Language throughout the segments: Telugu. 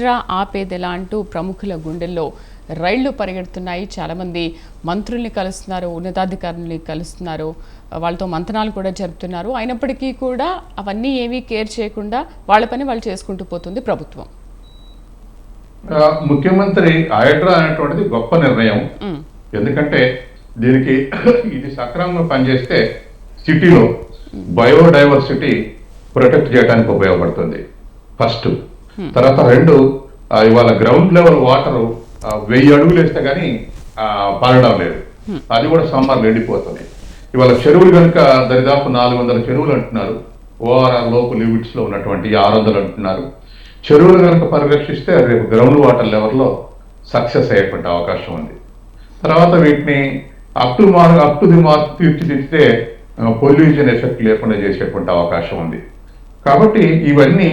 హైడ్రా ఆపేదెలా అంటూ ప్రముఖుల గుండెల్లో రైళ్ళు పరిగెడుతున్నాయి. చాలామంది మంత్రుల్ని కలుస్తున్నారు ఉన్నతాధికారుల్ని కలుస్తున్నారు. వాళ్ళతో మంతనాలు కూడా జరుపుతున్నారు. అయినప్పటికీ కూడా అవన్నీ ఏమీ కేర్ చేయకుండా వాళ్ళ పని వాళ్ళు చేసుకుంటూ పోతుంది ప్రభుత్వం. ముఖ్యమంత్రి హైడ్రా అనేటువంటిది గొప్ప నిర్ణయం. ఎందుకంటే దీనికి ఇది సక్రమంగా పనిచేస్తే సిటీలో బయోడైవర్సిటీ ప్రొటెక్ట్ చేయడానికి ఉపయోగపడుతుంది. ఫస్ట్. తర్వాత రెండు ఇవాళ గ్రౌండ్ లెవెల్ వాటర్ వెయ్యి అడుగులు వేస్తే కానీ పడడం లేదు అది కూడా సమ్మర్లో ఎండిపోతుంది. ఇవాళ చెరువులు కనుక దరిదాపు నాలుగు వందల చెరువులు అంటున్నారు. ఓఆర్ఆర్ లోపు లిమిట్స్లో ఉన్నటువంటి ఆరు వందలు అంటున్నారు. చెరువులు కనుక పరిరక్షిస్తే రేపు గ్రౌండ్ వాటర్ లెవెల్లో సక్సెస్ అయ్యేటువంటి అవకాశం ఉంది. తర్వాత వీటిని up to mark up to the mark తీర్చిదిద్దితే pollution effect లేకుండా చేసేటువంటి అవకాశం ఉంది. కాబట్టి ఇవన్నీ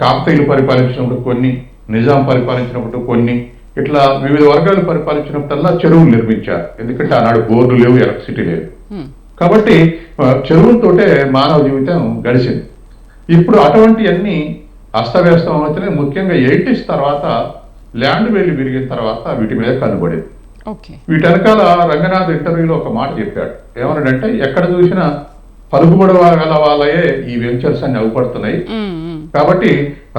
కాకతీయులు పరిపాలించినప్పుడు కొన్ని నిజాం పరిపాలించినప్పుడు కొన్ని ఇట్లా వివిధ వర్గాలు పరిపాలించినప్పుడల్లా చెరువులు నిర్మించారు. ఎందుకంటే ఆనాడు బోర్డు లేవు ఎలక్ట్రిసిటీ లేదు. కాబట్టి చెరువులతోటే మానవ జీవితం గడిచింది. ఇప్పుడు అటువంటివన్నీ అస్తవ్యస్తం అవుతున్నాయి ముఖ్యంగా ఎయిటీస్ తర్వాత ల్యాండ్ వేలు విరిగిన తర్వాత వీటి మీద కనుబడింది. వీటి వెనకాల రంగనాథ్ ఇంటర్వ్యూలో ఒక మాట చెప్పాడు. ఏమన్నాడంటే ఎక్కడ చూసినా పలుకుబడి గల వాళ్ళయే ఈ వెంచర్స్ అన్ని ఉమ్, కాబట్టి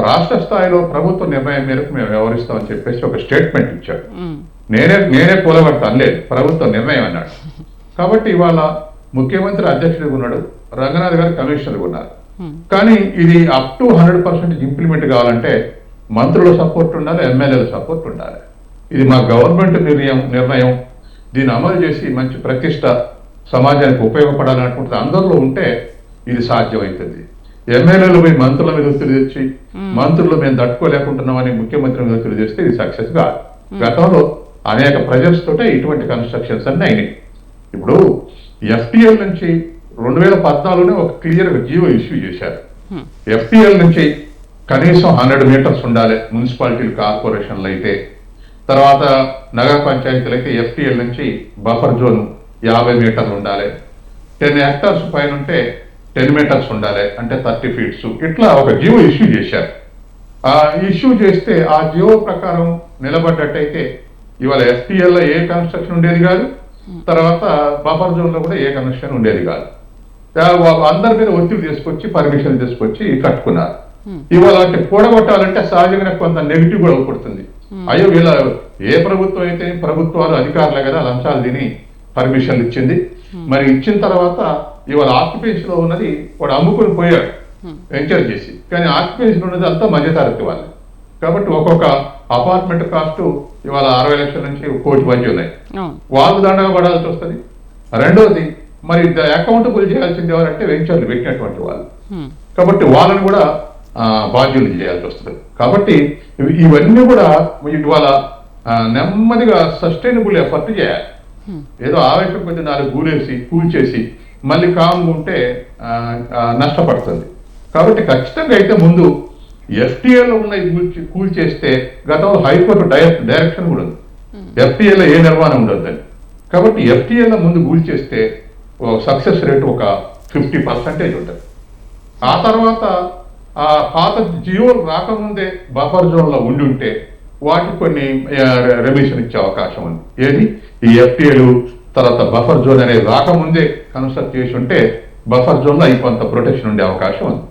రాష్ట్ర స్థాయిలో ప్రభుత్వ నిర్ణయం మేరకు మేము వ్యవహరిస్తామని చెప్పేసి ఒక స్టేట్మెంట్ ఇచ్చాడు నేనే నేనే కూలగొడతాను లేదు ప్రభుత్వ నిర్ణయం అన్నాడు. కాబట్టి ఇవాళ ముఖ్యమంత్రి అధ్యక్షుడిగా ఉన్నాడు రంగనాథ్ గారు కమిషనర్గా ఉన్నారు. కానీ ఇది up to hundred percent implement కావాలంటే మంత్రుల సపోర్ట్ ఉండాలి ఎమ్మెల్యేల సపోర్ట్ ఉండాలి. ఇది మా గవర్నమెంట్ నిర్ణయం నిర్ణయం. దీన్ని అమలు చేసి మంచి ప్రతిష్ట సమాజానికి ఉపయోగపడాలనుకుంటుంది అందరిలో ఉంటే ఇది సాధ్యమవుతుంది. ఎమ్మెల్యేలు పోయి మంత్రుల మీద ఒత్తిడి తెచ్చి మంత్రులు మేము తట్టుకోలేకుంటున్నామని ముఖ్యమంత్రి మీద ఒత్తిడి చేస్తే ఇది సక్సెస్ కాదు. గతంలో అనేక ప్రజెక్ట్స్ తోటే ఇటువంటి కన్స్ట్రక్షన్స్ అన్ని అయినాయి. ఇప్పుడు ఎఫ్టిఎల్ నుంచి రెండు వేల పద్నాలుగునే ఒక క్లియర్ జియో ఇష్యూ చేశారు. ఎఫ్టిఎల్ నుంచి కనీసం హండ్రెడ్ మీటర్స్ ఉండాలి మున్సిపాలిటీలు కార్పొరేషన్లు అయితే. తర్వాత నగర పంచాయతీలు అయితే ఎఫ్టిఎల్ నుంచి బఫర్ జోన్ యాభై మీటర్లు ఉండాలి. టెన్ హెక్టార్స్ పైన ఉంటే టెన్ మీటర్స్ ఉండాలి అంటే థర్టీ ఫీట్స్ ఇట్లా ఒక జియో ఇష్యూ చేశారు. ఆ ఇష్యూ చేస్తే ఆ జియో ప్రకారం నిలబడ్డట్టయితే ఇవాళ ఎఫ్టిఎల్లో ఏ కన్స్ట్రక్షన్ ఉండేది కాదు తర్వాత బఫర్ జోన్లో కూడా ఏ కన్స్ట్రక్షన్ ఉండేది కాదు. అందరి మీద ఒత్తిడి తీసుకొచ్చి పర్మిషన్ తీసుకొచ్చి కట్టుకున్నారు. ఇవాళ అంటే కూడగొట్టాలంటే సహజంగా కొంత నెగిటివ్ కూడా అవుపడుతుంది. అయ్యో వీళ్ళ ఏ ప్రభుత్వం అయితే ప్రభుత్వాలు అధికారులే కదా లంచాలు తిని పర్మిషన్లు ఇచ్చింది. మరి ఇచ్చిన తర్వాత ఇవాళ ఆక్యుపెన్షన్లో ఉన్నది వాడు అమ్ముకుని పోయాడు. వెంచర్ చేసి. కానీ ఆక్యుపెన్షన్ ఉన్నది అంతా మధ్యతరగతి వాళ్ళు. కాబట్టి ఒక్కొక్క అపార్ట్మెంట్ కాస్ట్ ఇవాళ అరవై లక్షల నుంచి కోటి మధ్య ఉన్నాయి. వాళ్ళు దండగా పడాల్సి వస్తుంది. రెండోది మరి అకౌంటబుల్ చేయాల్సింది ఎవరంటే వెంచర్లు పెట్టినటువంటి వాళ్ళు. కాబట్టి వాళ్ళని కూడా బాధ్యులు చేయాల్సి వస్తుంది. కాబట్టి ఇవి- ఇవన్నీ కూడా ఇవాళ నెమ్మదిగా సస్టైనబుల్ ఎఫర్ట్ చేయాలి. ఏదో ఆవేశం కొద్ది నాలుగు కూలేసి కూల్చేసి మళ్ళీ కామ్గా ఉంటే నష్టపడుతుంది. కాబట్టి ఖచ్చితంగా అయితే ముందు ఎఫ్టీఏలో ఉన్న ఈ కూల్చి కూల్చేస్తే గతంలో హైకోర్టు డైరెక్ట్ డైరెక్షన్ కూడా ఉంది. ఎఫ్టీఏలో ఏ నిర్మాణం ఉండొద్దని. కాబట్టి ఎఫ్టీఏలో ముందు కూల్చేస్తే సక్సెస్ రేట్ ఒక ఫిఫ్టీ పర్సెంటేజ్ ఉంటుంది. ఆ తర్వాత ఆ పాత జియో రాకముందే బఫర్ జోన్లో ఉండి ఉంటే వాటికి కొన్ని రెమిషన్ ఇచ్చే అవకాశం ఉంది. ఏది? ఈ ఎఫ్టీఏలు తర్వాత బఫర్ జోన్ అనేది రాకముందే కన్స్ట్రక్ట్ చేసి ఉంటే బఫర్ జోన్లో అవి కొంత ప్రొటెక్షన్ ఉండే అవకాశం ఉంది.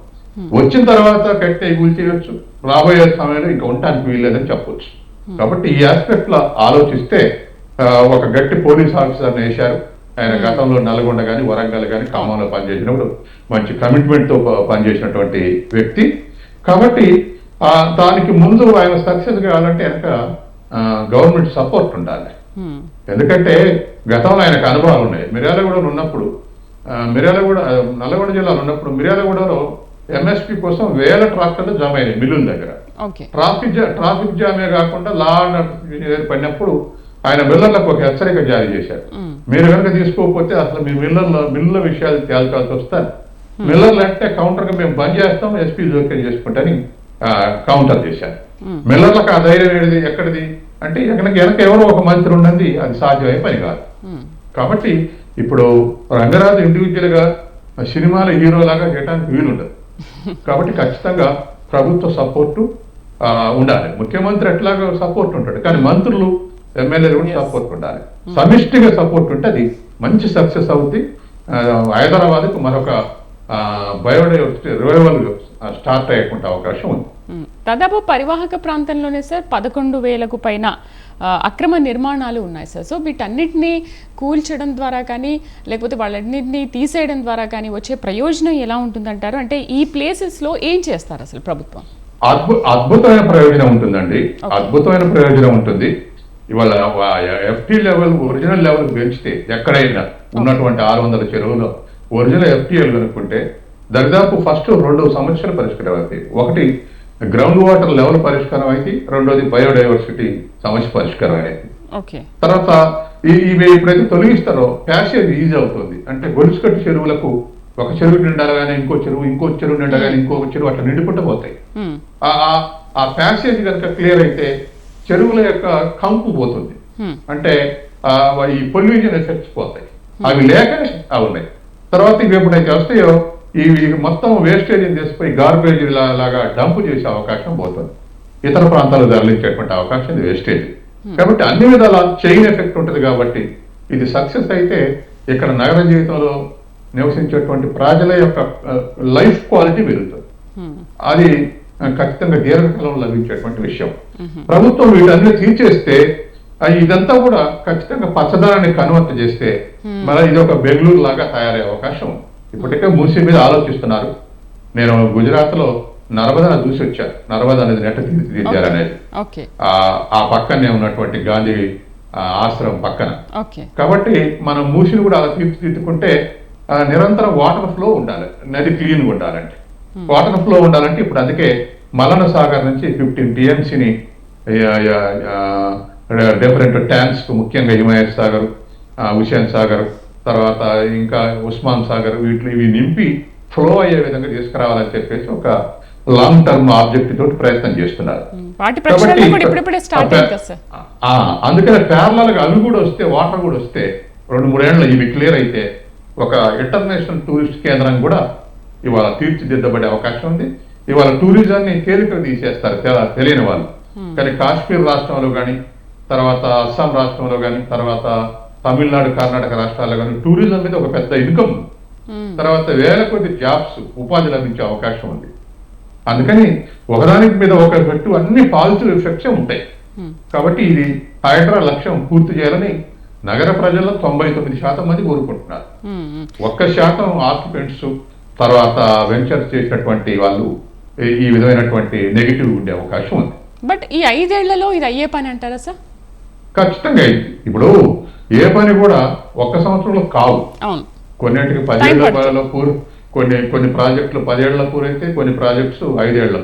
వచ్చిన తర్వాత కట్టే కూల్ చేయొచ్చు. రాబోయే సమయంలో ఇంకా ఉండటానికి వీల్లేదని చెప్పొచ్చు. కాబట్టి ఈ ఆస్పెక్ట్లో ఆలోచిస్తే ఒక గట్టి పోలీస్ ఆఫీసర్ని వేశారు. ఆయన గతంలో నల్గొండ కానీ వరంగల్ కానీ ఖమ్మంలో పనిచేసినప్పుడు మంచి కమిట్మెంట్తో పనిచేసినటువంటి వ్యక్తి. కాబట్టి దానికి ముందు ఆయన సక్సెస్ కావాలంటే వెనక గవర్నమెంట్ సపోర్ట్ ఉండాలి. ఎందుకంటే గతంలో ఆయనకు అనుభవాలు ఉన్నాయి మిర్యాలగూడలో ఉన్నప్పుడు మిర్యాలగూడ నల్లగొండ జిల్లాలో ఉన్నప్పుడు మిర్యాలగూడలో ఎంఎస్పి కోసం వేల ట్రాక్టర్లు జమ అయినాయి మిల్లుల దగ్గర. ట్రాఫిక్ ట్రాఫిక్ జామే కాకుండా లా అండ్ ఆర్డర్ పడినప్పుడు ఆయన మిల్లర్లకు ఒక హెచ్చరిక జారీ చేశారు. ఉమ్, మీరు కనుక తీసుకోకపోతే అసలు మీ మిల్లర్ల మిల్లుల విషయాలు తేల్చాల్సి వస్తారు మిల్లర్లు అంటే కౌంటర్గా మేము బంద్ చేస్తాం ఎస్పీ జోక్యం చేసుకుంటాని కౌంటర్ చేశారు. మిల్లర్లకు ఆ ధైర్యం ఏది ఎక్కడిది? అంటే వెనక వెనక ఎవరో ఒక మంత్రి ఉన్నది అది సాధ్యమయ్యే పని కాదు. కాబట్టి ఇప్పుడు రంగరాజు ఇండివిజువల్గా సినిమాల హీరో లాగా చేయడానికి వీలుండదు కాబట్టి ఖచ్చితంగా ప్రభుత్వ సపోర్టు ఆ, ఉండాలి. ముఖ్యమంత్రి ఎట్లాగో సపోర్ట్ ఉంటాడు. కానీ మంత్రులు ఎమ్మెల్యేలు కూడా. సపోర్ట్ ఉండాలి. సమిష్టిగా సపోర్ట్ ఉంటే అది మంచి సక్సెస్ అవుద్ది. హైదరాబాద్కు మరొక బయోడైవర్సిటీ రివైవల్ స్టార్ట్ అయ్యేటువంటి అవకాశం ఉంది. దాదాపు పరివాహక ప్రాంతంలోనే సార్ పదకొండు వేలకు పైన అక్రమ నిర్మాణాలు ఉన్నాయి సార్. సో వీటన్నిటిని కూల్చడం ద్వారా కానీ లేకపోతే వాళ్ళన్నింటినీ తీసేయడం ద్వారా కానీ వచ్చే ప్రయోజనం ఎలా ఉంటుందంటారు? అంటే ఈ ప్లేసెస్లో ఏం చేస్తారు అసలు ప్రభుత్వం? అద్భు అద్భుతమైన ప్రయోజనం ఉంటుందండి. అద్భుతమైన ప్రయోజనం ఉంటుంది. ఇవాళ ఎఫ్టీ లెవెల్ ఒరిజినల్ లెవెల్ పెంచితే ఎక్కడైనా ఉన్నటువంటి ఆరు వందల చెరువులో ఒరిజినల్ ఎఫ్టీఎల్ కనుక్కుంటే దరిదాపు ఫస్ట్ రెండు సమస్యలు పరిష్కారం అవుతాయి ఒకటి గ్రౌండ్ వాటర్ లెవెల్ పరిష్కారం అయితే రెండోది బయోడైవర్సిటీ సమస్య పరిష్కారం అనేది ఓకే. తర్వాత ఇవి ఎప్పుడైతే తొలగిస్తారో ప్యాసేజ్ ఈజీ అవుతుంది. అంటే గొలుసుకట్టు చెరువులకు ఒక చెరువు నిండగానే ఇంకో చెరువు ఇంకో చెరువు నిండగానే ఇంకొక చెరువు అట్లా నిండుకుంటూ పోతాయి. ఆ- ప్యాసేజ్ కనుక క్లియర్ అయితే చెరువుల యొక్క కంపు పోతుంది. అంటే ఈ పొల్యూషన్ ఎఫెక్ట్స్ పోతాయి. అవి లేకనే అవి ఉన్నాయి. తర్వాత ఇవి ఎప్పుడైతే వస్తాయో ఇవి మొత్తం వేస్టేజ్ తీసుకుపోయి గార్బేజ్ లాగా డంప్ చేసే అవకాశం పోతుంది. ఇతర ప్రాంతాలకు తరలించేటువంటి అవకాశం ఇది వేస్టేజ్ కాబట్టి అన్ని విధాల చైన్ ఎఫెక్ట్ ఉంటుంది కాబట్టి ఇది సక్సెస్ అయితే ఇక్కడ నగర జీవితంలో నివసించేటువంటి ప్రజల యొక్క లైఫ్ క్వాలిటీ పెరుగుతుంది. మ్మ్. అది ఖచ్చితంగా దీర్ఘకాలంలో లభించేటువంటి విషయం. ప్రభుత్వం వీటన్ని తీర్చేస్తే ఇదంతా కూడా ఖచ్చితంగా పచ్చదనాన్ని కన్వర్ట్ చేస్తే మరి ఇది ఒక బెంగళూరు లాగా తయారయ్యే అవకాశం ఉంది. ఇప్పటికే మూసీ మీద ఆలోచిస్తున్నారు. నేను గుజరాత్లో నర్మదా చూసి వచ్చాను నర్మదా అనేది నెట్ట తీర్చిదిద్దారనేది ఓకే ఆ ఆ పక్కనే ఉన్నటువంటి గాంధీ ఆశ్రమం పక్కన. కాబట్టి మనం మూసిని కూడా అలా తీర్చిదిద్దుకుంటే నిరంతరం వాటర్ ఫ్లో ఉండాలి. నది క్లీన్ ఉండాలంటే. వాటర్ ఫ్లో ఉండాలంటే ఇప్పుడు అందుకే మలన సాగర్ నుంచి ఫిఫ్టీన్ టీఎంసీని డిఫరెంట్ ట్యాంక్స్ ముఖ్యంగా హిమాయత్ సాగర్ ఆ, హుసేన్ సాగర్ తర్వాత ఇంకా ఉస్మాన్ సాగర్ వీటిని ఇవి నింపి ఫ్లో అయ్యే విధంగా తీసుకురావాలని చెప్పేసి ఒక లాంగ్ టర్మ్ ఆబ్జెక్ట్ తోటి ప్రయత్నం చేస్తున్నారు. అందుకని ప్యారలల్గా అవి కూడా వస్తే వాటర్ కూడా వస్తే రెండు మూడేళ్ళు ఇవి క్లియర్ అయితే ఒక ఇంటర్నేషనల్ టూరిస్ట్ కేంద్రం కూడా ఇవాళ తీర్చిదిద్దబడే అవకాశం ఉంది. ఇవాళ టూరిజాన్ని తేలిక తీసేస్తారు తెల- తెలియని వాళ్ళు. కానీ కాశ్మీర్ రాష్ట్రంలో కానీ తర్వాత అస్సాం రాష్ట్రంలో కానీ తర్వాత తమిళనాడు కర్ణాటక రాష్ట్రాల్లో కానీ టూరిజం మీద ఒక పెద్ద ఇన్కమ్. తర్వాత వేల కొద్ది జాబ్స్ ఉపాధి లభించే అవకాశం ఉంది అందుకని ఒకదానికి మీద ఒక పెట్టు అన్ని పాజిటివ్ ఎఫెక్ట్స్ ఉంటాయి. కాబట్టి ఇది హైడ్రా లక్ష్యం పూర్తి చేయాలని నగర ప్రజల్లో తొంభై తొమ్మిది శాతం మంది కోరుకుంటున్నారు. ఒక్క శాతం ఆక్యుపెంట్స్ తర్వాత వెంచర్ చేసినటువంటి వాళ్ళు ఈ- విధమైనటువంటి నెగిటివ్ ఉండే అవకాశం ఉంది బట్ ఈ ఐదేళ్ళలో ఇది అయ్యే పని అంటారా సార్ ఖచ్చితంగా. ఇప్పుడు ఏ పని కూడా ఒక్క సంవత్సరంలో కావు కొన్నింటికి పదేళ్ళ పడుతుంది. కాలంలో పూర్ కొన్ని కొన్ని ప్రాజెక్టులు పదేళ్ళ పూరైతే కొన్ని ప్రాజెక్ట్స్ ఐదేళ్ళ.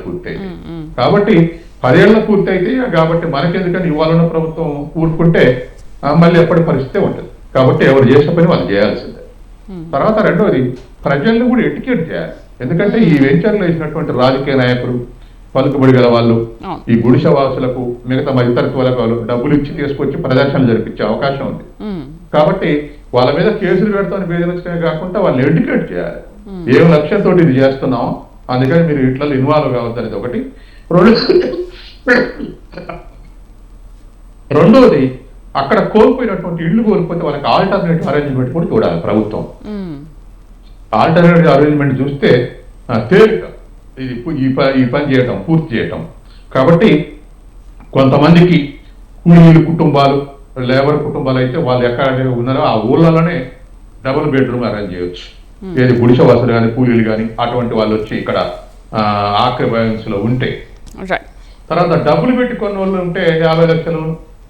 మ్మ్. కాబట్టి పదేళ్ళ పూర్తి అయితే కాబట్టి మనకెందుకని ఇవ్వాలన్న ప్రభుత్వం ఊరుకుంటే మళ్ళీ ఎప్పటి పరిస్థితి ఉంటుంది కాబట్టి ఎవరు చేసిన పని వాళ్ళు చేయాల్సిందే. తర్వాత రెండోది ప్రజల్ని కూడా ఎటికేట్ చేయాలి ఎందుకంటే ఈ వెంచర్లు వేసినటువంటి రాజకీయ నాయకులు పలుకుబడి గల వాళ్ళు. ఈ గుడిసె వాసులకు మిగతా మధ్యతరగతి వాళ్ళు డబ్బులు ఇచ్చి తీసుకొచ్చి ప్రదర్శనలు జరిపించే అవకాశం ఉంది. కాబట్టి వాళ్ళ మీద కేసులు పెడతామని బెదిరించడమే కాకుండా వాళ్ళని ఎడ్యుకేట్ చేయాలి. ఏం లక్ష్యంతో ఇది చేస్తున్నాం? అందుకని మీరు ఇట్లా ఇన్వాల్వ్ కావద్దనేది ఒకటి. రెండు రెండోది అక్కడ కోల్పోయినటువంటి ఇల్లు కోల్పోతే వాళ్ళకి ఆల్టర్నేటివ్ అరేంజ్మెంట్ కూడా చూడాలి ప్రభుత్వం. ఆల్టర్నేటివ్ అరేంజ్మెంట్ చూస్తే తేలిక. ఇది ఈ ప- ఈ పని చేయటం పూర్తి చేయటం. కాబట్టి కొంతమందికి కూలీలు కుటుంబాలు లేబర్ కుటుంబాలు అయితే వాళ్ళు ఎక్కడ ఉన్నారో ఆ ఊళ్ళలోనే డబుల్ బెడ్రూమ్ అరేంజ్ చేయొచ్చు. ఏది గుడిసెవాసులు కానీ కూలీలు కానీ అటువంటి వాళ్ళు వచ్చి ఇక్కడ ఆక్యుపైన్స్లో ఉంటే. తర్వాత డబ్బులు పెట్టి కొన్న వాళ్ళు ఉంటే యాభై లక్షలు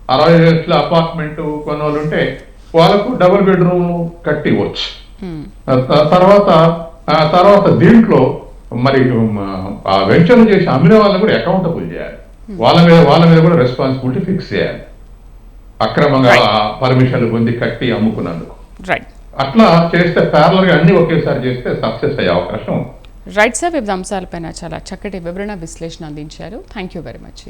అరవై లక్షల అపార్ట్మెంట్ కొన్న వాళ్ళు ఉంటే వాళ్ళకు డబుల్ బెడ్రూమ్ కట్టి ఇవ్వచ్చు తర్వాత ఆ తర్వాత దీంట్లో మరి ఆ వెంచర్ చేసి అమ్మిన వాళ్ళని కూడా అకౌంటబుల్ చేయాలి. వాళ్ళ మీద వాళ్ళ మీద కూడా రెస్పాన్సిబిలిటీ ఫిక్స్ చేయాలి. అక్రమంగా పర్మిషన్లు పొంది కట్టి అమ్ముకున్నందుకు. అట్లా చేస్తే గా అన్ని ఒకేసారి చేస్తే సక్సెస్ అయ్యే అవకాశం రైట్ సార్ వివిధ అంశాలపైన చాలా చక్కటి వివరణ విశ్లేషణ అందించారు. Thank you very much